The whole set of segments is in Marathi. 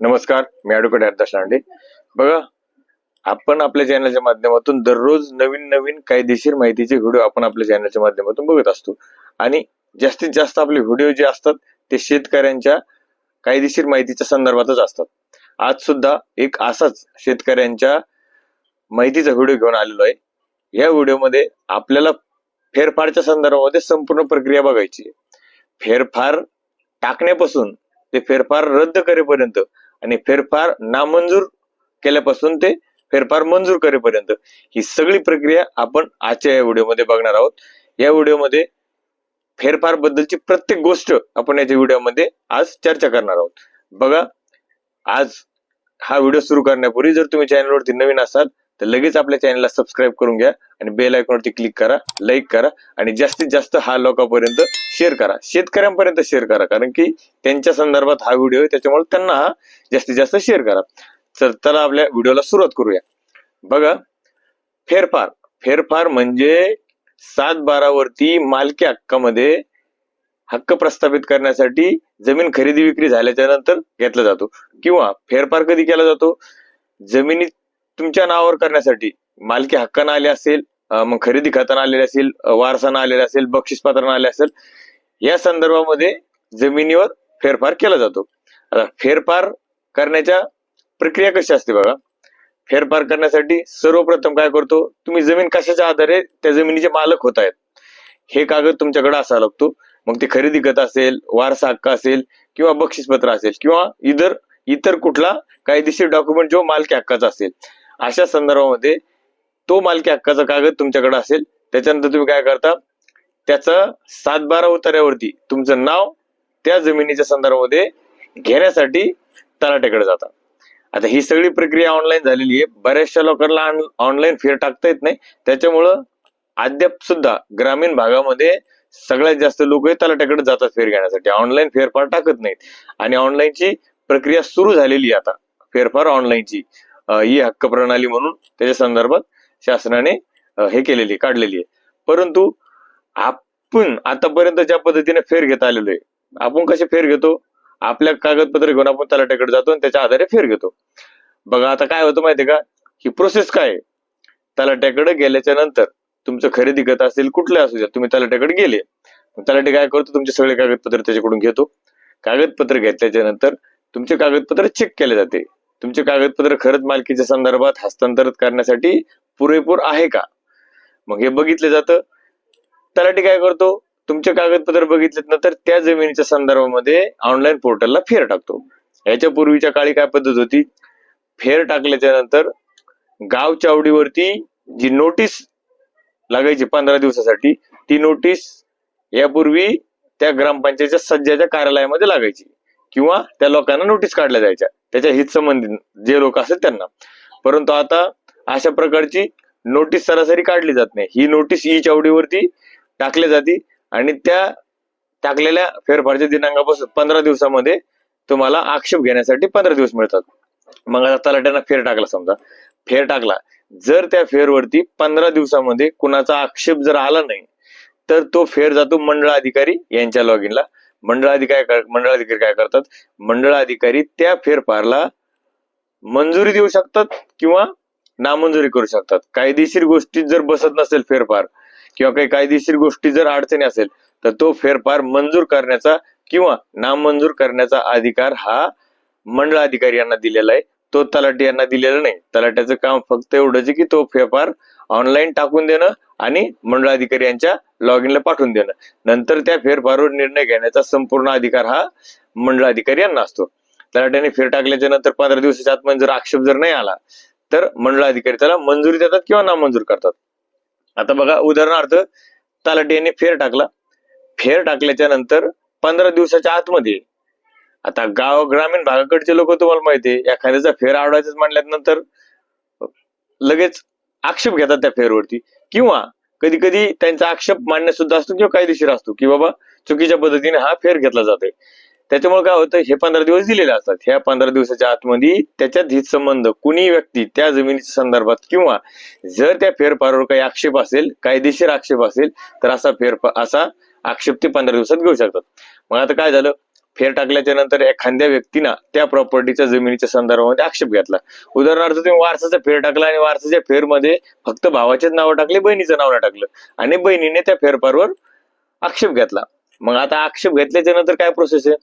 नमस्कार मी ॲडव्होकेट हरदास लांडे. बघा आपण आपल्या चॅनलच्या माध्यमातून दररोज नवीन नवीन कायदेशीर माहितीचे व्हिडिओ आपण आपल्या चॅनलच्या माध्यमातून बघत असतो. आणि जास्तीत जास्त आपले व्हिडिओ जे असतात ते शेतकऱ्यांच्या कायदेशीर माहितीच्या संदर्भातच असतात. आज सुद्धा एक असाच शेतकऱ्यांच्या माहितीचा व्हिडिओ घेऊन आलेलो आहे. या व्हिडिओमध्ये आपल्याला फेरफारच्या संदर्भामध्ये संपूर्ण प्रक्रिया बघायची फेरफार टाकण्यापासून ते फेरफार रद्द करेपर्यंत आणि फेरफार नामंजूर केल्यापासून ते फेरफार मंजूर करेपर्यंत. ही सगळी प्रक्रिया आपण आजच्या या व्हिडिओमध्ये बघणार आहोत. या व्हिडिओमध्ये फेरफार बद्दलची प्रत्येक गोष्ट आपण याच्या व्हिडिओमध्ये आज चर्चा करणार आहोत. बघा आज हा व्हिडिओ सुरू करण्यापूर्वी जर तुम्ही चॅनलवरती नवीन असाल तर लगेच आपल्या चॅनलला सबस्क्राईब करून घ्या आणि बेल आयकॉनवरती क्लिक करा लाईक करा आणि जास्तीत जास्त हा लोकांपर्यंत शेअर करा. शेतकऱ्यांपर्यंत शेअर करा. कारण की त्यांच्या संदर्भात हा व्हिडिओ आहे त्याच्यामुळे त्यांना हा जास्तीत जास्त शेअर करा. तर चला आपल्या व्हिडिओला सुरुवात करूया. बघा फेरफार. फेरफार म्हणजे सात बारावरती मालकी हक्कामध्ये हक्क प्रस्थापित करण्यासाठी जमीन खरेदी विक्री झाल्याच्यानंतर घेतला जातो. किंवा फेरफार कधी केला जातो? जमिनीत तुमच्या नावावर करण्यासाठी मालकी हक्कानं आले असेल मग खरेदी खाताना आलेले असेल वारसानं आलेले असेल बक्षीस पात्रानं आले असेल या संदर्भामध्ये जमिनीवर फेरफार केला जातो. आता फेरफार करण्याच्या प्रक्रिया कशी असते बघा. फेरफार करण्यासाठी सर्वप्रथम काय करतो तुम्ही जमीन कशाच्या आधारे त्या जमिनीचे मालक होत आहेत? हे कागद तुमच्याकडे असावा लागतो. मग ते खरेदी खत असेल वारसा हक्क असेल किंवा बक्षीसपत्र असेल किंवा इतर इतर कुठला कायदेशीर डॉक्युमेंट जो मालकी हक्काचा असेल. अशा संदर्भामध्ये तो मालकी हक्काचा कागद तुमच्याकडे असेल त्याच्यानंतर तुम्ही काय करता? त्याचा सात बारा उतार्यावरती तुमचं नाव त्या जमिनीच्या संदर्भामध्ये घेण्यासाठी तलाट्याकडे जाता. आता ही सगळी प्रक्रिया ऑनलाईन झालेली आहे. बऱ्याचशा लोकांना ऑनलाईन फेर टाकता येत नाही. त्याच्यामुळं अद्याप सुद्धा ग्रामीण भागामध्ये सगळ्यात जास्त लोक तलाट्याकडे जातात फेर घेण्यासाठी. ऑनलाईन फेरफार टाकत नाहीत. आणि ऑनलाईनची प्रक्रिया सुरू झालेली आहे आता. फेरफार ऑनलाईनची ही हक्क प्रणाली म्हणून त्याच्या संदर्भात शासनाने हे केलेली आहे, काढलेली आहे. परंतु आपण आतापर्यंत ज्या पद्धतीने फेर घेत आलेलो आहे आपण कसे फेर घेतो? आपल्या कागदपत्र घेऊन आपण तलाट्याकडे जातो आणि त्याच्या आधारे फेर घेतो. बघा आता काय होतं माहितीये का? ही प्रोसेस काय आहे? तलाट्याकडे गेल्याच्यानंतर तुमचं खरेदी करत असेल कुठलं असू द्या तुम्ही तलाट्याकडे गेले. मग काय करतो? तुमचे सगळे कागदपत्र त्याच्याकडून घेतो. कागदपत्र घेतल्याच्या नंतर तुमचे कागदपत्र चेक केले जाते. तुमचे कागदपत्र खरंच मालकीच्या संदर्भात हस्तांतरित करण्यासाठी पुरेपूर आहे का? मग हे बघितलं जातं. तलाठी काय करतो? तुमचे कागदपत्र बघितलेत ना तर त्या जमिनीच्या संदर्भामध्ये ऑनलाईन पोर्टलला फेर टाकतो. याच्या पूर्वीच्या काळी काय पद्धत होती? फेर टाकल्याच्या नंतर गाव चावडीवरती जी नोटीस लागायची पंधरा दिवसासाठी ती नोटीस यापूर्वी त्या ग्रामपंचायतच्या सज्जाच्या कार्यालयामध्ये लागायची. किंवा त्या लोकांना नोटीस काढल्या जायच्या. त्याच्या हित संबंधित जे लोक असतात त्यांना. परंतु आता अशा प्रकारची नोटीस सरासरी काढली जात नाही. ही नोटीस ई e चावडीवरती टाकली जाते आणि त्या टाकलेल्या फेरफारच्या दिनांकापासून पंधरा दिवसामध्ये तुम्हाला आक्षेप घेण्यासाठी पंधरा दिवस मिळतात. मग आता तलाट्यानं फेर टाकला समजा. फेर टाकला. जर त्या फेरवरती पंधरा दिवसामध्ये कुणाचा आक्षेप जर आला नाही तर तो फेर जातो मंडळ अधिकारी यांच्या लॉग इनला मंडळाधिकारी काय करतात? मंडळाधिकारी त्या फेरफारला मंजुरी देऊ शकतात किंवा नामंजुरी करू शकतात. कायदेशीर गोष्टीत जर बसत नसेल फेरफार किंवा काही कायदेशीर गोष्टी जर अडचणी असेल तर तो फेरफार मंजूर करण्याचा किंवा नामंजूर करण्याचा अधिकार हा मंडळ अधिकारी यांना दिलेला आहे. तो तलाठी यांना दिलेला नाही. तलाट्याचं काम फक्त एवढंच की तो फेरफार ऑनलाईन टाकून देणं आणि मंडळाधिकारी यांच्या लॉग इनला पाठवून देणं. नंतर त्या फेरफारवर निर्णय घेण्याचा संपूर्ण अधिकार हा मंडळ अधिकारी यांना असतो. तलाट्याने फेर टाकल्याच्या नंतर पंधरा दिवसाच्या आतमध्ये जर आक्षेप जर नाही आला तर मंडळ अधिकारी त्याला मंजुरी देतात किंवा नामंजूर करतात. आता बघा उदाहरणार्थ तलाठी यांनी फेर टाकला. फेर टाकल्याच्या नंतर पंधरा दिवसाच्या आतमध्ये आता गाव ग्रामीण भागाकडचे लोक तुम्हाला माहिती आहे एखाद्याचा फेर आवडायचं म्हणल्यानंतर लगेच आक्षेप घेतात त्या फेरवरती. किंवा कधी कधी त्यांचा आक्षेप मान्य सुद्धा असतो किंवा कायदेशीर असतो की बाबा चुकीच्या पद्धतीने हा फेर घेतला जातोय. त्याच्यामुळे काय होतं हे पंधरा दिवस दिलेले असतात. ह्या पंधरा दिवसाच्या आतमध्ये त्याच्यात हित संबंध कुणी व्यक्ती त्या जमिनीच्या संदर्भात किंवा जर त्या फेरफारावर काही आक्षेप असेल कायदेशीर आक्षेप असेल तर असा फेरफार असा आक्षेप ते पंधरा दिवसात घेऊ शकतात. मग आता काय झालं? फेर टाकल्याच्या नंतर एखाद्या व्यक्तीनं त्या प्रॉपर्टीच्या जमिनीच्या संदर्भामध्ये आक्षेप घेतला. उदाहरणार्थ तुम्ही वारसाचा फेर टाकला आणि वारसाच्या फेरमध्ये फक्त भावाचेच नाव टाकले बहिणीचं नाव नाही टाकलं. आणि बहिणीने त्या फेरफारवर आक्षेप घेतला. मग आता आक्षेप घेतल्याच्या नंतर काय प्रोसेस आहे?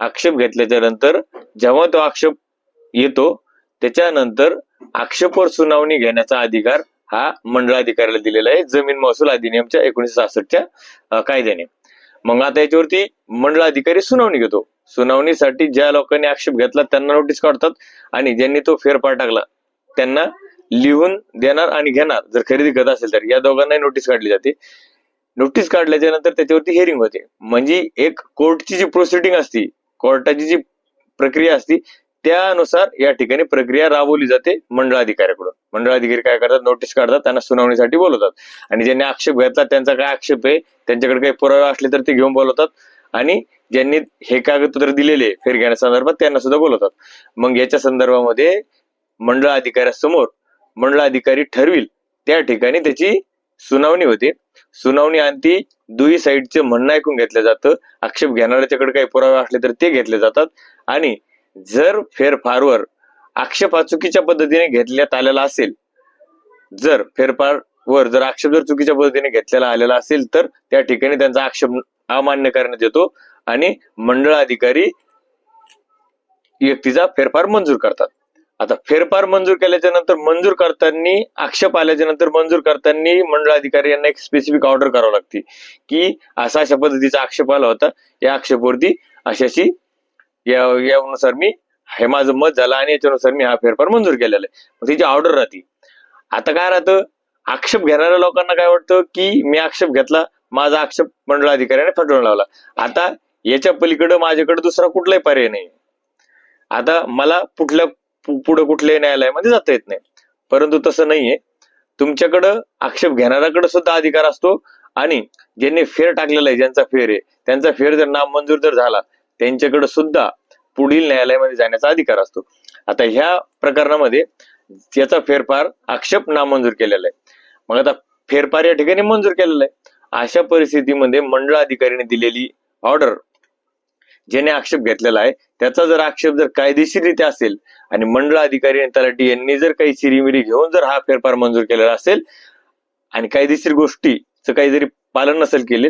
आक्षेप घेतल्याच्या नंतर जेव्हा तो आक्षेप येतो त्याच्यानंतर आक्षेपवर सुनावणी घेण्याचा अधिकार हा मंडळाधिकाऱ्याला दिलेला आहे जमीन महसूल अधिनियमच्या एकोणीशे सहासष्टच्या कायद्याने. मग आता याच्यावरती मंडळ अधिकारी सुनावणी घेतो. सुनावणीसाठी ज्या लोकांनी आक्षेप घेतला त्यांना नोटीस काढतात आणि ज्यांनी तो फेरफार टाकला त्यांना लिहून देणार आणि घेणार. जर खरेदी करत असेल तर या दोघांनाही नोटीस काढली जाते. नोटीस काढल्याच्या नंतर त्याच्यावरती हिअरिंग होते. म्हणजे एक कोर्टची जी प्रोसिडिंग असती कोर्टाची जी प्रक्रिया असती त्यानुसार या ठिकाणी प्रक्रिया राबवली जाते मंडळाधिकाऱ्याकडून मंडळाधिकारी काय करतात? नोटीस काढतात त्यांना सुनावणीसाठी बोलवतात. आणि ज्यांनी आक्षेप घेतला त्यांचा काय आक्षेप आहे? त्यांच्याकडे काही पुरावे असले तर ते घेऊन बोलवतात. आणि ज्यांनी हे कागदपत्र दिलेले फेर घेण्यासंदर्भात त्यांना सुद्धा बोलवतात. मग याच्या संदर्भामध्ये मंडळ अधिकाऱ्यासमोर मंडळ अधिकारी ठरविल. त्या ठिकाणी त्याची सुनावणी होते. सुनावणी आणती दुई साईडचे म्हणणं ऐकून घेतलं जातं. आक्षेप घेणाऱ्याच्याकडे काही पुरावे असले तर ते घेतले जातात. आणि जर फेरफारवर आक्षेप हा चुकीच्या पद्धतीने घेतल्यात आलेला असेल. जर फेरफार वर जर आक्षेप जर चुकीच्या पद्धतीने घेतलेला आलेला असेल तर त्या ठिकाणी त्यांचा आक्षेप अमान्य करण्यात येतो आणि मंडळ अधिकारी व्यक्तीचा फेरफार मंजूर करतात. आता फेरफार मंजूर केल्याच्यानंतर मंजूर करताना आक्षेप आल्याच्यानंतर मंजूर करताना मंडळ अधिकारी यांना एक स्पेसिफिक ऑर्डर करावी लागते की असा अशा पद्धतीचा आक्षेप आला होता. या आक्षेपावरती अशाशी यानुसार मी हे माझं मत झालं आणि याच्यानुसार मी हा फेरफार मंजूर केलेला आहे. मग तिची ऑर्डर राहते आता काय राहतं आक्षेप घेणाऱ्या लोकांना काय वाटतं की मी आक्षेप घेतला माझा आक्षेप मंडळ अधिकाऱ्याने लावला. आता याच्या पलीकडे माझ्याकडे दुसरा कुठलाही पर्याय नाही. आता मला कुठल्या पुढे कुठल्याही न्यायालयामध्ये जाता येत नाही. परंतु तसं नाहीये. तुमच्याकडं आक्षेप घेणाऱ्याकडे सुद्धा अधिकार असतो आणि ज्यांनी फेर टाकलेला आहे ज्यांचा फेर आहे त्यांचा फेर जर नामंजूर जर झाला त्यांच्याकडे सुद्धा पुढील न्यायालयामध्ये जाण्याचा अधिकार असतो. आता ह्या प्रकरणामध्ये याचा फेरफार आक्षेप नामंजूर केलेला आहे. मग आता फेरफार या ठिकाणी मंजूर केलेला आहे. अशा परिस्थितीमध्ये मंडळ अधिकारीने दिलेली ऑर्डर ज्याने आक्षेप घेतलेला आहे त्याचा जर आक्षेप जर कायदेशीररित्या असेल आणि मंडळ अधिकारी आणि तलाठी यांनी जर काही चिरीमिरी घेऊन जर हा फेरफार मंजूर केलेला असेल आणि कायदेशीर गोष्टीचं काही जरी पालन नसेल केले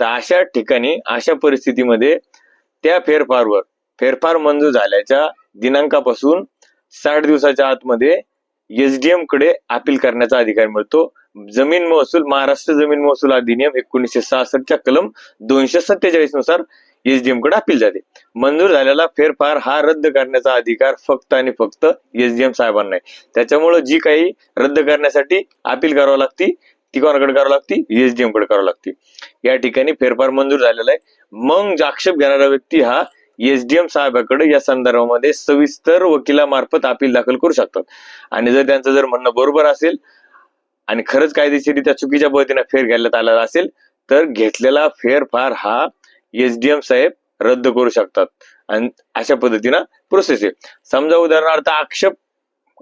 तर अशा ठिकाणी अशा परिस्थितीमध्ये त्या फेरफारवर फेरफार मंजूर झाल्याच्या दिनांकापासून साठ दिवसाच्या आतमध्ये एसडीएमकडे अपील करण्याचा अधिकार मिळतो. जमीन महसूल महाराष्ट्र जमीन महसूल अधिनियम एकोणीसशे सहासष्टच्या कलम दोनशे सत्तेचाळीसनुसार एसडीएमकडे अपील जाते. मंजूर झालेला फेरफार हा रद्द करण्याचा अधिकार फक्त आणि फक्त एसडीएम साहेबांना आहे. त्याच्यामुळे जी काही रद्द करण्यासाठी अपील करावं लागती ती कोणाकडे करावं लागती? एसडीएमकडे करावं लागती. या ठिकाणी फेरफार मंजूर झालेला आहे. मग आक्षेप घेणारा व्यक्ती हा एसडीएम साहेबाकडे या संदर्भामध्ये सविस्तर वकिलामार्फत अपील दाखल करू शकतात. आणि जर त्यांचं जर म्हणणं बरोबर असेल आणि खरंच कायदेशीरित्या चुकीच्या पद्धतीने फेर घ्यायला आलेला असेल तर घेतलेला फेरफार हा एसडीएम साहेब रद्द करू शकतात. आणि अशा पद्धतीनं प्रोसेस आहे. समजा उदाहरणार्थ आक्षेप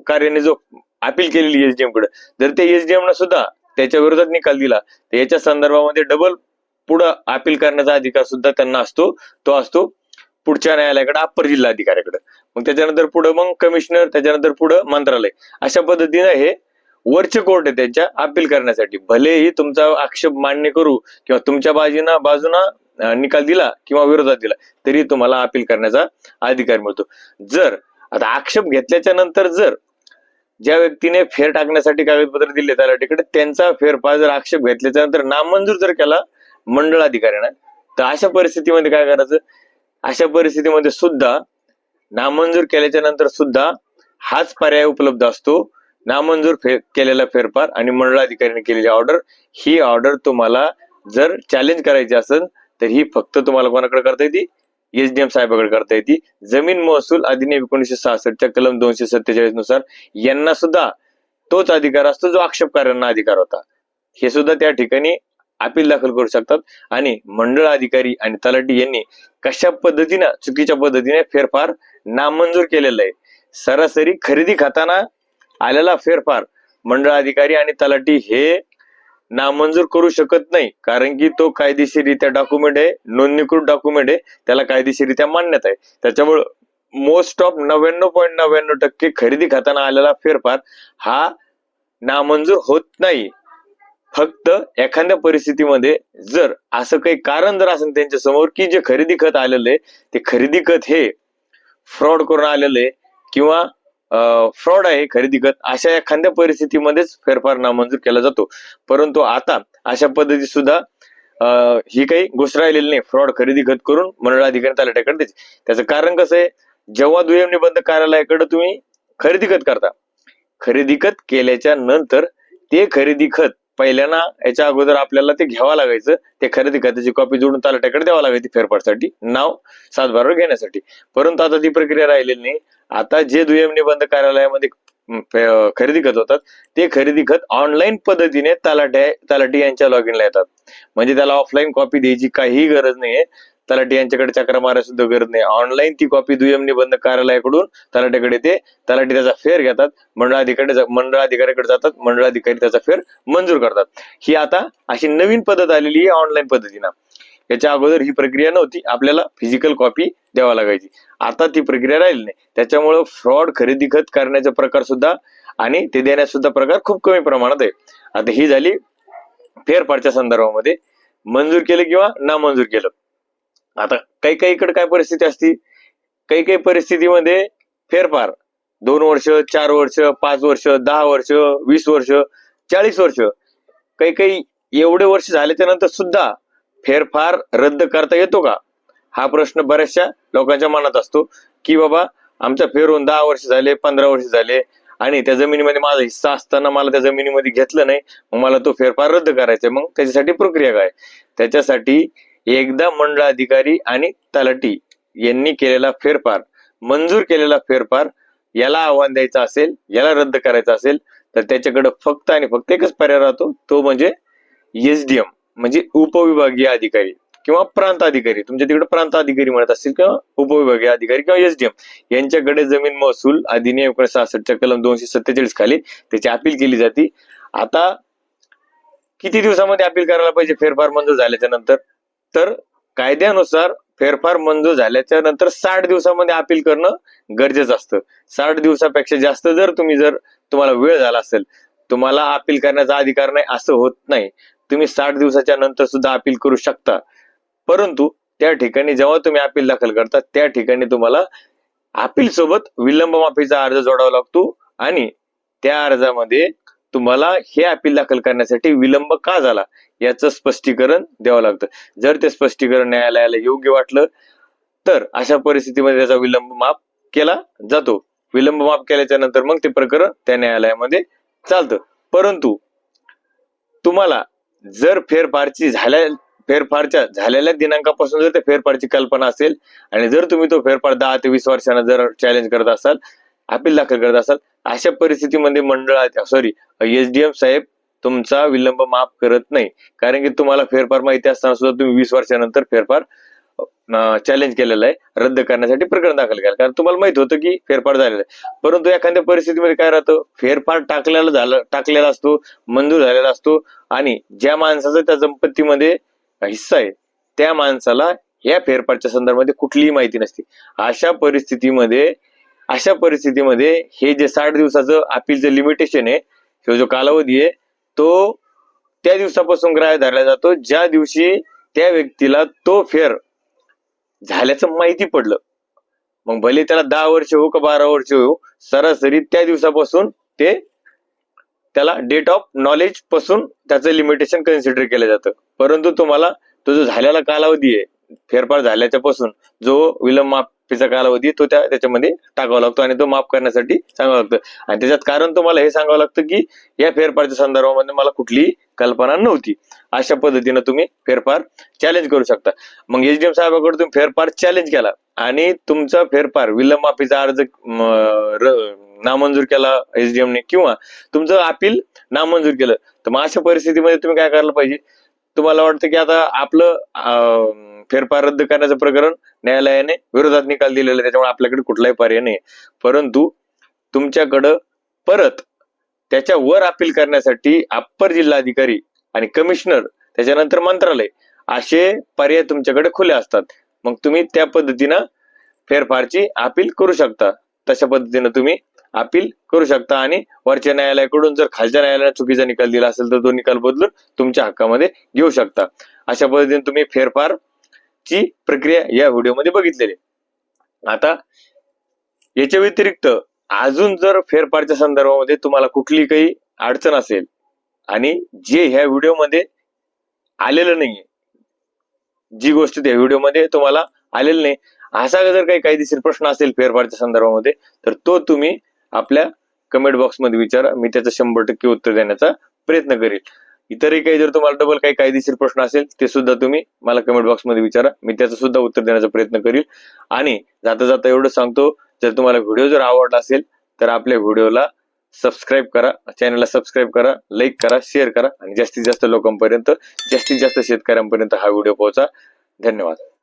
कार्याने जो अपील केलेली एसडीएमकडे जर ते एसडीएम न सुद्धा त्याच्या विरोधात निकाल दिला तर याच्या संदर्भामध्ये डबल पुढं अपील करण्याचा अधिकार सुद्धा त्यांना असतो तो असतो पुढच्या न्यायालयाकडे अप्पर जिल्हाधिकाऱ्याकडे. मग त्याच्यानंतर पुढं मग कमिशनर त्याच्यानंतर पुढं मंत्रालय. अशा पद्धतीनं हे वरचे कोर्ट आहे त्यांच्या अपील करण्यासाठी. भलेही तुमचा आक्षेप मान्य करू किंवा तुमच्या बाजूना बाजूना निकाल दिला किंवा विरोधात दिला तरी तुम्हाला अपील करण्याचा अधिकार मिळतो. जर आता आक्षेप घेतल्याच्या नंतर जर ज्या व्यक्तीने फेर टाकण्यासाठी कागदपत्र दिले त्याला तिकडे त्यांचा फेरफार जर आक्षेप घेतल्याच्या नंतर नामंजूर जर केला मंडळ अधिकाऱ्यानं तर अशा परिस्थितीमध्ये काय करायचं? अशा परिस्थितीमध्ये सुद्धा नामंजूर केल्याच्यानंतर सुद्धा हाच पर्याय उपलब्ध असतो. नामंजूर फे केलेला फेरफार आणि मंडळाधिकाऱ्याने केलेली ऑर्डर ही ऑर्डर तुम्हाला जर चॅलेंज करायची असेल तर ही फक्त तुम्हाला कोणाकडे करता येते? एसडीएम साहेबाकडे करता येते. जमीन महसूल अधिनियम एकोणीशे सहासष्टच्या कलम दोनशे सत्तेचाळीसनुसार यांना सुद्धा तोच अधिकार असतो जो आक्षेपकारांना अधिकार होता. हे सुद्धा त्या ठिकाणी अपील दाखल करू शकतात. आणि मंडळ अधिकारी आणि तलाठी यांनी कशा पद्धतीनं चुकीच्या पद्धतीने फेरफार नामंजूर केलेला आहे? सरासरी खरेदी खाताना आलेला फेरफार मंडळ अधिकारी आणि तलाठी हे नामंजूर करू शकत नाही. कारण की तो कायदेशीररित्या डॉक्युमेंट आहे नोंदणीकृत डॉक्युमेंट आहे त्याला कायदेशीररित्या मान्यता आहे. त्याच्यामुळे मोस्ट ऑफ नव्याण्णव पॉईंट नव्याण्णव टक्के खरेदी खाताना आलेला फेरफार हा नामंजूर होत नाही. फक्त एखाद्या परिस्थितीमध्ये जर असं काही कारण जर असेल त्यांच्यासमोर की जे खरेदी खत आलेलं आहे ते खरेदी खत हे फ्रॉड करून आलेलं आहे किंवा फ्रॉड आहे खरेदी खत अशा एखाद्या परिस्थितीमध्येच फेरफार नामंजूर केला जातो. परंतु आता अशा पद्धती सुद्धा ही काही गोष्ट राहिलेली नाही. फ्रॉड खरेदी खत करून मंडळ अधिकारी तलाट्याकडे द्यायचे. त्याचं कारण कसं आहे? जेव्हा दुय्यम निबंध कार्यालयाकडे तुम्ही खरेदी खत करता खरेदी खत केल्याच्यानंतर ते खरेदी खत पहिल्यांदा याच्या अगोदर आपल्याला ते घ्यावं लागायचं. ते खरेदी खताची कॉपी जोडून तालाट्याकडे द्यावं लागायची फेरफारसाठी नाव सातबारावर घेण्यासाठी. परंतु आता ती प्रक्रिया राहिलेली नाही. आता जे दुय्यम निबंध कार्यालयामध्ये खरेदी खत होतात ते खरेदी खत ऑनलाईन पद्धतीने तलाट्या तलाठी यांच्या लॉग इनला येतात. म्हणजे त्याला ऑफलाईन कॉपी द्यायची काहीही गरज नाहीये. तलाठी यांच्याकडे चक्र मारायची सुद्धा गरज नाही. ऑनलाईन ती कॉपी दुय्यम निबंध कार्यालयाकडून तलाट्याकडे ते तलाठी त्याचा फेर घेतात मंडळाधिकारी मंडळाधिकाऱ्याकडे जातात मंडळाधिकारी त्याचा फेर मंजूर करतात. ही आता अशी नवीन पद्धत आलेली आहे ऑनलाईन पद्धतीनं. याच्या अगोदर ही प्रक्रिया नव्हती. आपल्याला फिजिकल कॉपी द्यावा लागायची. आता ती प्रक्रिया राहिली नाही. त्याच्यामुळं फ्रॉड खरेदी खत करण्याचे प्रकार सुद्धा आणि ते देण्याचा सुद्धा प्रकार खूप कमी प्रमाणात आहे. आता ही झाली फेरफारच्या संदर्भामध्ये. मंजूर केलं किंवा नामंजूर केलं? आता काही काहीकडे काय परिस्थिती असती? काही काही परिस्थितीमध्ये फेरफार. दोन वर्ष चार वर्ष पाच वर्ष दहा वर्ष वीस वर्ष चाळीस वर्ष. काही काही एवढे वर्ष झाल्याच्यानंतर सुद्धा फेरफार रद्द करता येतो का? हा प्रश्न बऱ्याचशा लोकांच्या मनात असतो की बाबा आमच्या फेरून दहा वर्ष झाले पंधरा वर्ष झाले आणि त्या जमिनीमध्ये माझा हिस्सा असताना मला त्या जमिनीमध्ये घेतलं नाही मग मला तो फेरफार रद्द करायचा आहे. मग त्याच्यासाठी प्रक्रिया काय? त्याच्यासाठी एकदा मंडळ अधिकारी आणि तलाठी यांनी केलेला फेरफार मंजूर केलेला फेरफार याला आव्हान द्यायचं असेल याला रद्द करायचं असेल तर त्याच्याकडे फक्त आणि फक्त एकच पर्याय राहतो. तो म्हणजे एसडीएम म्हणजे उपविभागीय अधिकारी किंवा प्रांत अधिकारी. तुमच्या तिकडे प्रांत अधिकारी म्हणत असतील किंवा उपविभागीय अधिकारी किंवा एसडीएम. यांच्याकडे जमीन महसूल अधिनियम एकोणीशे सहासष्टच्या कलम दोनशे सत्तेचाळीस खाली त्याची अपील केली जाते. आता किती दिवसामध्ये अपील करायला पाहिजे? फेरफार मंजूर झाल्याच्यानंतर. तर कायद्यानुसार फेरफार मंजूर झाल्याच्यानंतर साठ दिवसामध्ये अपील करणं गरजेचं असतं. साठ दिवसापेक्षा जास्त जर तुम्ही जर तुम्हाला वेळ झाला असेल तुम्हाला अपील करण्याचा अधिकार नाही असं होत नाही. तुम्ही साठ दिवसाच्या नंतर सुद्धा अपील करू शकता. परंतु त्या ठिकाणी जेव्हा तुम्ही अपील दाखल करता त्या ठिकाणी तुम्हाला अपील सोबत विलंब माफीचा अर्ज जोडावा लागतो आणि त्या अर्जामध्ये तुम्हाला हे अपील दाखल करण्यासाठी विलंब का झाला? याचं स्पष्टीकरण द्यावं लागतं. जर ते स्पष्टीकरण न्यायालयाला योग्य वाटलं तर अशा परिस्थितीमध्ये त्याचा विलंब माफ केला जातो. विलंब माफ केल्याच्यानंतर मग ते प्रकरण त्या न्यायालयामध्ये चालतं. परंतु तुम्हाला जर फेरफारची झाल्या फेरफारच्या झालेल्या दिनांकापासून जर ते फेरफारची कल्पना असेल आणि जर तुम्ही तो फेरफार दहा ते वीस वर्षांना जर चॅलेंज करत असाल अपील दाखल करत असाल. अशा परिस्थितीमध्ये मंडळाच्या सॉरी एसडीएम साहेब तुमचा विलंब माफ करत नाही. कारण की तुम्हाला फेरफार माहिती असताना सुद्धा तुम्ही वीस वर्षानंतर फेरफार चॅलेंज केलेलं आहे. रद्द करण्यासाठी प्रकरण दाखल केलं. कारण तुम्हाला माहीत होतं की फेरफार झालेला आहे. परंतु एखाद्या परिस्थितीमध्ये काय राहतं? फेरफार टाकलेला झालं टाकलेला असतो मंजूर झालेला असतो. आणि ज्या माणसाचा त्या संपत्तीमध्ये हिस्सा आहे त्या माणसाला या फेरफारच्या संदर्भामध्ये कुठलीही माहिती नसते. अशा परिस्थितीमध्ये अशा परिस्थितीमध्ये हे जे साठ दिवसाचं अपीलचं लिमिटेशन आहे हे जो कालावधी आहे तो त्या दिवसापासून ग्राह्य धरला जातो. ज्या दिवशी त्या व्यक्तीला तो फेर झाल्याचं माहिती पडलं मग भले त्याला दहा वर्ष हो का बारा वर्ष हो सरासरी त्या दिवसापासून ते त्याला डेट ऑफ नॉलेजपासून त्याचं लिमिटेशन कन्सिडर केलं जातं. परंतु तुम्हाला तो जो झालेला कालावधी आहे फेरफार झाल्याच्या पासून जो विलंब माफीचा कालावधी तो त्या त्याच्यामध्ये टाकावा लागतो आणि तो माफ करण्यासाठी सांगावं लागतं. आणि त्याच्यात कारण तुम्हाला हे सांगावं लागतं की या फेरफारच्या संदर्भामध्ये मला कुठलीही कल्पना नव्हती. अशा पद्धतीनं तुम्ही फेरफार चॅलेंज करू शकता. मग एचडीएम साहेबाकडे तुम्ही फेरफार चॅलेंज केला आणि तुमचा फेरफार विलंब माफीचा अर्ज नामंजूर केला एसडीएम ने किंवा तुमचं अपील नामंजूर केलं तर मग अशा परिस्थितीमध्ये तुम्ही काय करायला पाहिजे? तुम्हाला वाटतं की आता आपलं फेरफार रद्द करण्याचं प्रकरण न्यायालयाने विरोधात निकाल दिलेला आहे. त्याच्यामुळे आपल्याकडे कुठलाही पर्याय नाही परंतु तुमच्याकडं परत त्याच्यावर अपील करण्यासाठी अप्पर जिल्हाधिकारी आणि कमिशनर त्याच्यानंतर मंत्रालय असे पर्याय तुमच्याकडे खुले असतात. मग तुम्ही त्या पद्धतीनं फेरफारची अपील करू शकता. तशा पद्धतीनं तुम्ही अपील करू शकता आणि वरच्या न्यायालयाकडून जर खालच्या न्यायालयाने चुकीचा निकाल दिला असेल तर तो निकाल बदलून तुमच्या हक्कामध्ये घेऊ शकता. अशा पद्धतीने तुम्ही फेरफार ची प्रक्रिया या व्हिडिओमध्ये बघितलेली आता याच्या व्यतिरिक्त अजून जर फेरफारच्या संदर्भामध्ये तुम्हाला कुठली काही अडचण असेल आणि जे ह्या व्हिडिओमध्ये आलेलं नाहीये जी गोष्ट त्या व्हिडिओमध्ये तुम्हाला आलेलं नाही असा जर काही कायदेशीर प्रश्न असेल फेरफारच्या संदर्भामध्ये तर तो तुम्ही आपल्या कमेंट बॉक्समध्ये विचारा मी त्याचं शंभर टक्के उत्तर देण्याचा प्रयत्न करेल इतरही काही जर तुम्हाला डबल काही कायदेशीर प्रश्न असेल ते सुद्धा तुम्ही मला कमेंट बॉक्समध्ये विचारा. मी त्याचं सुद्धा उत्तर देण्याचा प्रयत्न करील. आणि जाता जाता एवढं सांगतो जर तुम्हाला व्हिडिओ जर आवडला असेल तर आपल्या व्हिडिओला सबस्क्राईब करा चॅनलला सबस्क्राईब करा लाईक करा शेअर करा. आणि जास्तीत जास्त लोकांपर्यंत जास्तीत जास्त शेतकऱ्यांपर्यंत हा व्हिडिओ पोहोचा. धन्यवाद.